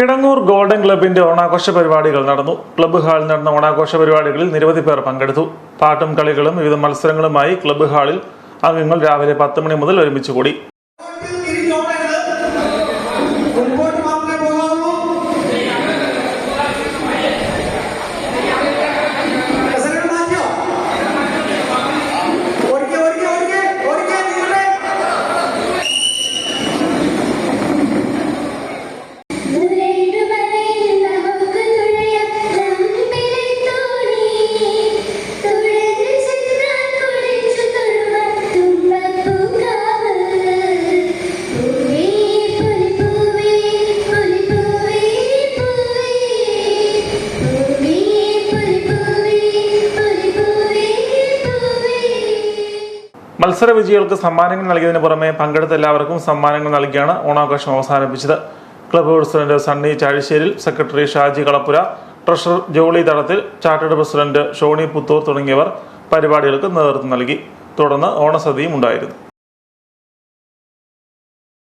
Kidangoor golden ക്ലബിന്റെ ഓണാഘോഷ പരിപാടികൾ നടന്നു. ക്ലബ്ബ് ഹാളിൽ നടന്ന ഓണാഘോഷ പരിപാടികളിൽ നിരവധി പേർ പങ്കെടുത്തു. പാട്ടും കളികളും വിവിധ മത്സരങ്ങളുമായി ക്ലബ്ബ് ഹാളിൽ അംഗങ്ങൾ രാവിലെ പത്ത് മണി മുതൽ ഒരുമിച്ച് കൂടി. മത്സര വിജയികൾക്ക് സമ്മാനങ്ങൾ നൽകിയതിന് പുറമെ പങ്കെടുത്ത എല്ലാവർക്കും സമ്മാനങ്ങൾ നൽകിയാണ് ഓണാഘോഷം അവസാനിപ്പിച്ചത്. Club president Sunny Chazhisseril secretary Shaji Kalappura treasurer Jolly Thadathil chartered president Shoni Puthur തുടങ്ങിയവർ പരിപാടികൾക്ക് നേതൃത്വം നൽകി. തുടർന്ന് ഓണസദ്യയും ഉണ്ടായിരുന്നു.